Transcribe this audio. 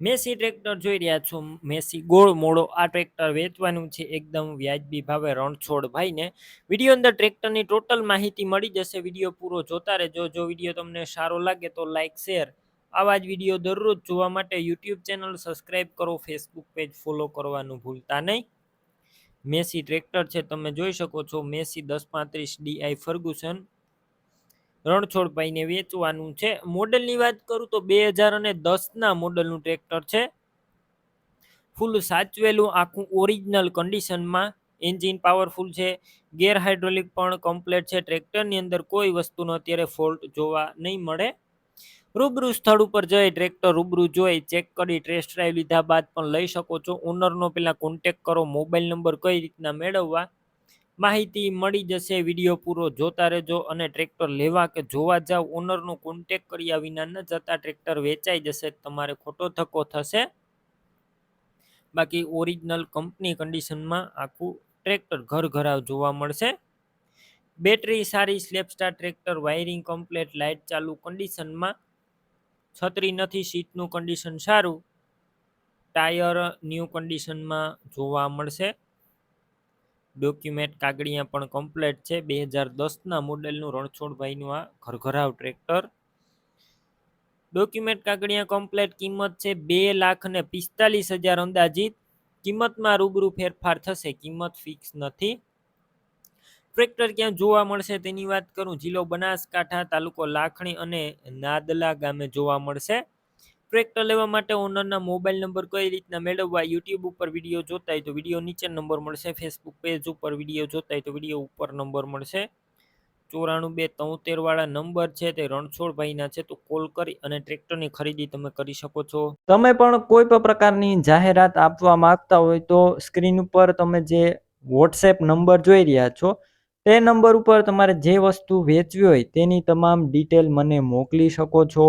Massey tractor જોઈ રહ્યા છો. મેસી ગોળ મોડો આ ટ્રેક્ટર વેચવાનું છે. એકદમ વ્યાજબી ભાવે રણછોડ ભાઈને. વીડિયો અંદર ટ્રેક્ટરની ટોટલ માહિતી મળી જશે. વીડિયો પૂરો જોતા રહેજો. જો વીડિયો તમને સારો લાગે તો લાઇક શેર. આવા જ વીડિયો દરરોજ જોવા માટે યુટ્યુબ ચેનલ સબસ્ક્રાઇબ કરો. ફેસબુક પેજ ફોલો કરવાનું ભૂલતા નહીં. મેસી ટ્રેક્ટર છે. તમે જોઈ શકો છો. મેસી દસ પાંત્રીસ ડીઆઈ ફર્ગુસન રણછોડભાઈને વેચવાનું છે. મોડલની વાત કરું તો બે હજાર અને દસના મોડલનું ટ્રેક્ટર છે. ફૂલ સાચવેલું, આખું ઓરિજિનલ કન્ડિશનમાં એન્જિન પાવરફુલ છે. ગેર હાઇડ્રોલિક પણ કમ્પ્લેટ છે. ટ્રેક્ટરની અંદર કોઈ વસ્તુનો અત્યારે ફોલ્ટ જોવા નહીં મળે. રૂબરૂ સ્થળ ઉપર જઈ ટ્રેક્ટર રૂબરૂ જોઈ, ચેક કરી ટેસ્ટ ડ્રાઈવ લીધા બાદ પણ લઈ શકો છો. ઓનરનો પહેલાં કોન્ટેક કરો મોબાઈલ નંબર કઈ રીતના મેળવવા માહિતી મળી જશે, વીડિયો પૂરો જોતા રહેજો અને ટ્રેક્ટર લેવા કે જોવા જાવ ઓનરનો કોન્ટેક કર્યા વિના ન જતા ટ્રેક્ટર વેચાઈ જશે, તમારે ખોટો થકો થશે. બાકી ઓરિજિનલ કંપની કન્ડિશનમાં આખું ટ્રેક્ટર ઘર ઘરાવ જોવા મળશે. બેટરી સારી સ્લેપસ્ટાર ટ્રેક્ટર વાયરિંગ કમ્પ્લેટ લાઇટ ચાલુ કન્ડિશનમાં છત્રી નથી સીટનું કન્ડિશન સારું. ટાયર ન્યૂ કન્ડિશનમાં જોવા મળશે. ડોક્યુમેન્ટ કાગળિયા પણ કમ્પ્લેટ છે. બે હજાર દસના મોડેલનું રણછોડભાઈનું આ ઘરઘરાવ ટ્રેક્ટર. ડોક્યુમેન્ટ કાગળિયા કમ્પ્લેટ કિંમત છે બે લાખ ને પિસ્તાલીસ હજાર અંદાજિત. કિંમતમાં રૂબરૂ ફેરફાર થશે. કિંમત ફિક્સ નથી. ટ્રેક્ટર ક્યાં જોવા મળશે તેની વાત કરું. જિલ્લો બનાસકાંઠા તાલુકો લાખણી અને નાદલા ગામે જોવા મળશે. ટ્રેક્ટર લેવા માટે ઓનરના મોબાઈલ નંબર કઈ રીતના મેળવવા યુટ્યુબ ઉપર વીડિયો જોતા હોય તો વીડિયો નીચે નંબર મળશે ફેસબુક પેજ ઉપર વીડિયો જોતા હોય તો વીડિયો ઉપર નંબર મળશે. ચોરાણું બે તોતેર વાળા નંબર છે તે રણછોડભાઈના છે, તો કોલ કરી અને ટ્રેક્ટરની ખરીદી તમે કરી શકો છો. તમે પણ કોઈ પણ પ્રકારની જાહેરાત આપવા માંગતા હોય તો સ્ક્રીન ઉપર તમે જે વોટ્સએપ નંબર જોઈ રહ્યા છો, તે નંબર ઉપર તમારે જે વસ્તુ વેચવી હોય તેની તમામ ડિટેલ મને મોકલી શકો છો.